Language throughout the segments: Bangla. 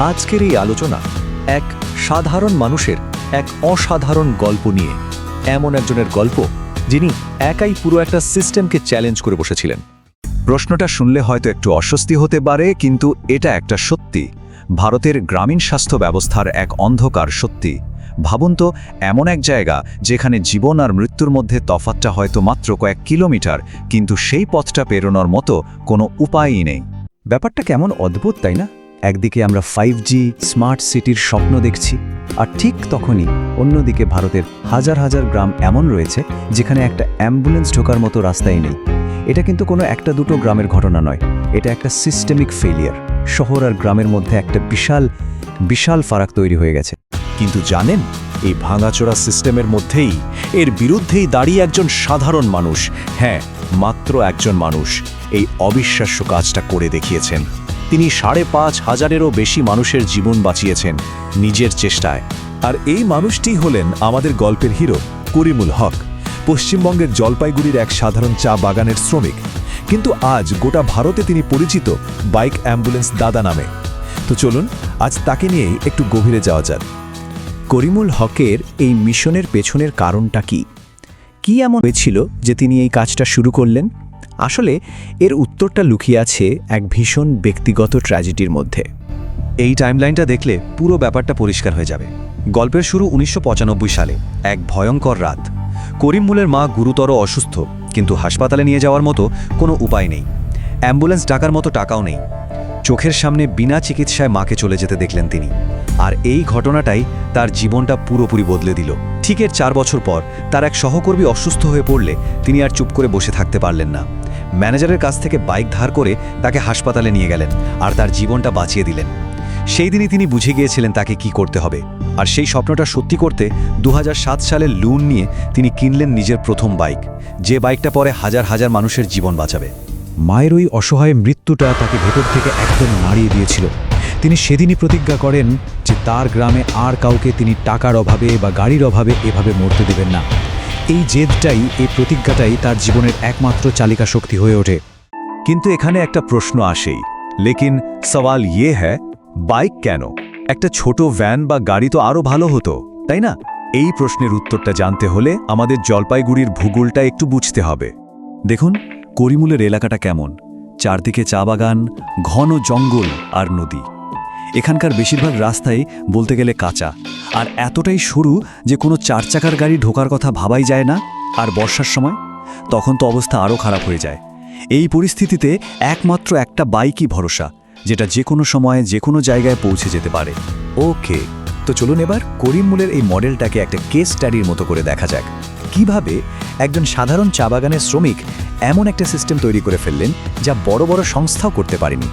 আজকের এই আলোচনা এক সাধারণ মানুষের এক অসাধারণ গল্প নিয়ে। এমন একজনের গল্প যিনি একাই পুরো একটা সিস্টেমকে চ্যালেঞ্জ করে বসেছিলেন। প্রশ্নটা শুনলে হয়তো একটু অস্বস্তি হতে পারে, কিন্তু এটা একটা সত্যি। ভারতের গ্রামীণ স্বাস্থ্য ব্যবস্থার এক অন্ধকার সত্যি। ভাবুন তো, এমন এক জায়গা যেখানে জীবন আর মৃত্যুর মধ্যে তফাতটা হয়তো মাত্র কয়েক কিলোমিটার, কিন্তু সেই পথটা পেরোনোর মতো কোনো উপায়ই নেই। ব্যাপারটা কেমন অদ্ভুত, তাই না? একদিকে আমরা ফাইভ স্মার্ট সিটির স্বপ্ন দেখছি, আর ঠিক তখনই অন্যদিকে ভারতের হাজার হাজার গ্রাম এমন রয়েছে যেখানে একটা অ্যাম্বুলেন্স ঢোকার মতো রাস্তাই নেই। এটা কিন্তু কোনো একটা দুটো গ্রামের ঘটনা নয়, এটা একটা সিস্টেমিক ফেলিয়ার শহর আর গ্রামের মধ্যে একটা বিশাল বিশাল ফারাক তৈরি হয়ে গেছে। কিন্তু জানেন, এই ভাঙাচোরা সিস্টেমের মধ্যেই, এর বিরুদ্ধেই দাঁড়িয়ে একজন সাধারণ মানুষ। হ্যাঁ মাত্র একজন মানুষ এই অবিশ্বাস্য কাজটা করে দেখিয়েছেন। তিনি সাড়ে পাঁচ হাজারেরও বেশি মানুষের জীবন বাঁচিয়েছেন নিজের চেষ্টায়। আর এই মানুষটি হলেন আমাদের গল্পের হিরো করিমুল হক, পশ্চিমবঙ্গের জলপাইগুড়ির এক সাধারণ চা বাগানের শ্রমিক। কিন্তু আজ গোটা ভারতে তিনি পরিচিত বাইক অ্যাম্বুলেন্স দাদা নামে। তো চলুন, আজ তাকে নিয়েই একটু গভীরে যাওয়া যাক। করিমুল হকের এই মিশনের পেছনের কারণটা কি? কি এমন হয়েছিল যে তিনি এই কাজটা শুরু করলেন? আসলে এর উত্তরটা লুকিয়ে আছে এক ভীষণ ব্যক্তিগত ট্র্যাজেডির মধ্যে। এই টাইমলাইনটা দেখলে পুরো ব্যাপারটা পরিষ্কার হয়ে যাবে। গল্পের শুরু উনিশশো পঁচানব্বই সালে, এক ভয়ঙ্কর রাত। করিমুলের মা গুরুতর অসুস্থ, কিন্তু হাসপাতালে নিয়ে যাওয়ার মতো কোনো উপায় নেই। অ্যাম্বুলেন্স ডাকার মতো টাকাও নেই। চোখের সামনে বিনা চিকিৎসায় মাকে চলে যেতে দেখলেন তিনি। আর এই ঘটনাটাই তার জীবনটা পুরোপুরি বদলে দিল। ঠিক এর চার বছর পর তার এক সহকর্মী অসুস্থ হয়ে পড়লে তিনি আর চুপ করে বসে থাকতে পারলেন না। ম্যানেজারের কাছ থেকে বাইক ধার করে তাকে হাসপাতালে নিয়ে গেলেন আর তার জীবনটা বাঁচিয়ে দিলেন। সেই দিনই তিনি বুঝে গিয়েছিলেন তাকে কি করতে হবে। আর সেই স্বপ্নটা সত্যি করতে দু সালের লুন নিয়ে তিনি কিনলেন নিজের প্রথম বাইক। যে বাইকটা পরে হাজার হাজার মানুষের জীবন বাঁচাবে। মায়ের ওই অসহায় মৃত্যুটা তাকে ভেতর থেকে একদম নাড়িয়ে দিয়েছিল। তিনি সেদিনই প্রতিজ্ঞা করেন তার গ্রামে আর কাউকে তিনি টাকার অভাবে বা গাড়ির অভাবে এভাবে মরতে দেবেন না। এই জেদটাই, এই প্রতিজ্ঞাটাই তার জীবনের একমাত্র চালিকা শক্তি হয়ে ওঠে। কিন্তু এখানে একটা প্রশ্ন আসেই। লেকিন সওয়াল ইয়ে হ্যায়, বাইক কেন? একটা ছোট ভ্যান বা গাড়ি তো আরও ভালো হতো, তাই না? এই প্রশ্নের উত্তরটা জানতে হলে আমাদের জলপাইগুড়ির ভূগোলটা একটু বুঝতে হবে। দেখুন, করিমুলের এলাকাটা কেমন? চারদিকে চা বাগান, ঘন জঙ্গল আর নদী। এখানকার বেশিরভাগ রাস্তাই বলতে গেলে কাঁচা। আর এতটাই সরু যে কোনো চার চাকার গাড়ি ঢোকার কথা ভাবাই যায় না, আর বর্ষার সময় তখন তো অবস্থা আরও খারাপ হয়ে যায়। এই পরিস্থিতিতে একমাত্র একটা বাইকই ভরসা, যেটা যে কোনো সময়ে যে কোনো জায়গায় পৌঁছে যেতে পারে। ওকে, তো চলুন এবার করিমমুলের এই মডেলটাকে একটা কেস স্টাডির মতো করে দেখা যাক। কীভাবে একজন সাধারণ চা বাগানের শ্রমিক এমন একটা সিস্টেম তৈরি করে ফেললেন, যা বড় বড় সংস্থাও করতে পারেনি?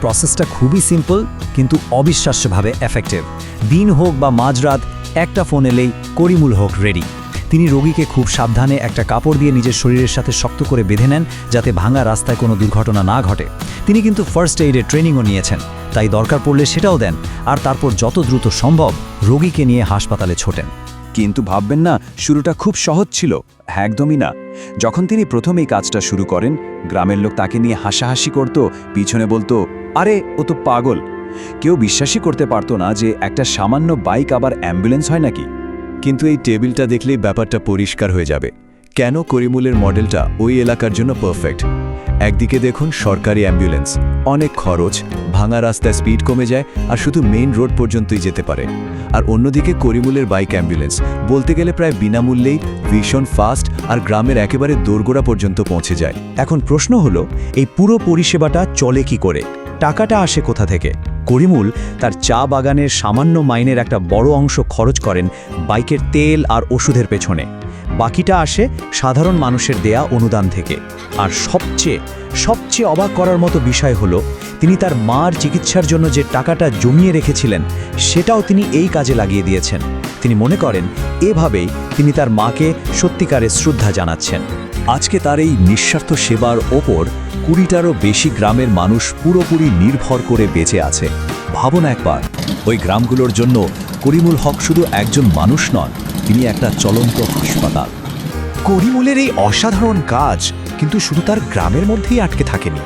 প্রসেসটা খুবই সিম্পল কিন্তু অবিশ্বাস্যভাবে এফেক্টিভ দিন হোক বা মাঝরাত, একটা ফোন এলেই করিমুল হোক রেডি তিনি রোগীকে খুব সাবধানে একটা কাপড় দিয়ে নিজের শরীরের সাথে শক্ত করে বেঁধে নেন, যাতে ভাঙা রাস্তায় কোনো দুর্ঘটনা না ঘটে। তিনি কিন্তু ফার্স্ট এইডের ট্রেনিংও নিয়েছেন, তাই দরকার পড়লে সেটাও দেন, আর তারপর যত দ্রুত সম্ভব রোগীকে নিয়ে হাসপাতালে ছোটেন। কিন্তু ভাববেন না, শুরুটা খুব সহজ ছিল, একদমই না। যখন তিনি প্রথম এই কাজটা শুরু করেন, গ্রামের লোক তাকে নিয়ে হাসাহাসি করত, পিছনে বলতো আরে, ও তো পাগল। কেউ বিশ্বাসই করতে পারতো না যে একটা সামান্য বাইক আবার অ্যাম্বুলেন্স হয় নাকি। কিন্তু এই টেবিলটা দেখলেই ব্যাপারটা পরিষ্কার হয়ে যাবে। কেন করিমুলের মডেলটা ওই এলাকার জন্য পারফেক্ট একদিকে দেখুন সরকারি অ্যাম্বুলেন্স। অনেক খরচ, ভাঙা রাস্তায় স্পিড কমে যায় আর শুধু মেইন রোড পর্যন্তই যেতে পারে। আর অন্যদিকে করিমুলের বাইক অ্যাম্বুলেন্স বলতে গেলে প্রায় বিনামূল্যেই ভীষণ ফাস্ট আর গ্রামের একেবারে দোরগোড়া পর্যন্ত পৌঁছে যায়। এখন প্রশ্ন হলো, এই পুরো পরিষেবাটা চলে কি করে? টাকাটা আসে কোথা থেকে? করিমুল তার চা বাগানের সামান্য মাইনের একটা বড় অংশ খরচ করেন বাইকের তেল আর ওষুধের পেছনে। বাকিটা আসে সাধারণ মানুষের দেয়া অনুদান থেকে। আর সবচেয়ে সবচেয়ে অবাক করার মতো বিষয় হলো, তিনি তার মার চিকিৎসার জন্য যে টাকাটা জমিয়ে রেখেছিলেন, সেটাও তিনি এই কাজে লাগিয়ে দিয়েছেন। তিনি মনে করেন, এভাবেই তিনি তার মাকে সত্যিকারের শ্রদ্ধা জানাচ্ছেন। আজকে তার এই নিঃস্বার্থ সেবার ওপর কুড়িটারও বেশি গ্রামের মানুষ পুরোপুরি নির্ভর করে বেঁচে আছে। ভাবুন একবার, ওই গ্রামগুলোর জন্য করিমুল হক শুধু একজন মানুষ নন, তিনি একটা চলন্ত হাসপাতাল। করিমুলের এই অসাধারণ কাজ কিন্তু শুধু তার গ্রামের মধ্যেই আটকে থাকেনি।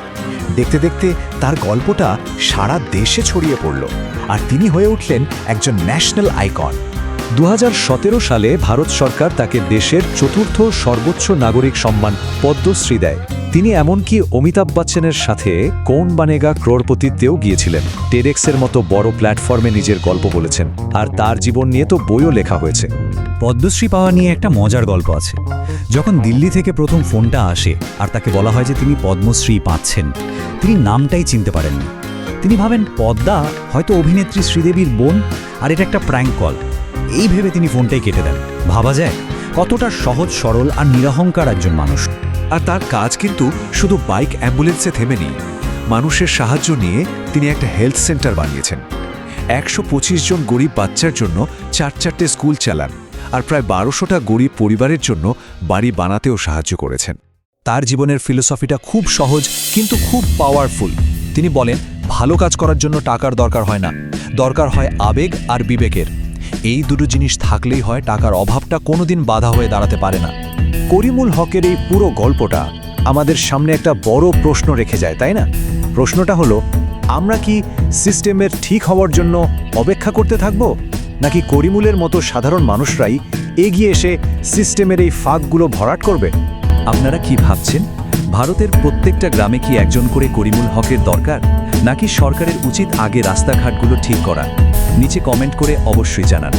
দেখতে দেখতে তার গল্পটা সারা দেশে ছড়িয়ে পড়ল আর তিনি হয়ে উঠলেন একজন ন্যাশনাল আইকন। দু হাজার সতেরো সালে ভারত সরকার তাকে দেশের চতুর্থ সর্বোচ্চ নাগরিক সম্মান পদ্মশ্রী দেয়। তিনি এমনকি অমিতাভ বচ্চনের সাথে কোন বানেগা ক্রোড়পতিতেও গিয়েছিলেন। টেডেক্সের মতো বড় প্ল্যাটফর্মে নিজের গল্প বলেছেন, আর তার জীবন নিয়ে তো বইও লেখা হয়েছে। পদ্মশ্রী পাওয়া নিয়ে একটা মজার গল্প আছে। যখন দিল্লি থেকে প্রথম ফোনটা আসে, আর তাকে বলা হয় যে তিনি পদ্মশ্রী পাচ্ছেন, তিনি নামটাই চিনতে পারেননি। তিনি ভাবেন, পদ্মা হয়তো অভিনেত্রী শ্রীদেবীর বোন, আর এটা একটা প্র্যাঙ্ক কল। এই ভেবে তিনি ফোনটাই কেটে দেন। ভাবা যায়, কতটা সহজ, সরল আর নিরহংকার একজন মানুষ। আর তার কাজ কিন্তু শুধু বাইক অ্যাম্বুলেন্সে থেমে নেই মানুষের সাহায্য নিয়ে তিনি একটা হেলথ সেন্টার বানিয়েছেন। একশো পঁচিশ জন গরিব বাচ্চার জন্য চার চারটে স্কুল চালান আর প্রায় বারোশোটা গরিব পরিবারের জন্য বাড়ি বানাতেও সাহায্য করেছেন। তার জীবনের ফিলোসফিটা খুব সহজ কিন্তু খুব পাওয়ারফুল। তিনি বলেন, ভালো কাজ করার জন্য টাকার দরকার হয় না। দরকার হয় আবেগ আর বিবেকের। এই দুটো জিনিস থাকলেই হয় টাকার অভাবটা কোনোদিন বাধা হয়ে দাঁড়াতে পারে না। করিমুল হকের এই পুরো গল্পটা আমাদের সামনে একটা বড় প্রশ্ন রেখে যায়, তাই না? প্রশ্নটা হলো, আমরা কি সিস্টেমের ঠিক হওয়ার জন্য অপেক্ষা করতে থাকব? নাকি করিমুলের মতো সাধারণ মানুষরাই এগিয়ে এসে সিস্টেমের এই ফাঁকগুলো ভরাট করবে? আপনারা কি ভাবছেন? ভারতের প্রত্যেকটা গ্রামে কি একজন করে করিমুল হকের দরকার? নাকি সরকারের উচিত আগে রাস্তাঘাটগুলো ঠিক করা? নিচে কমেন্ট করে অবশ্যই জানান।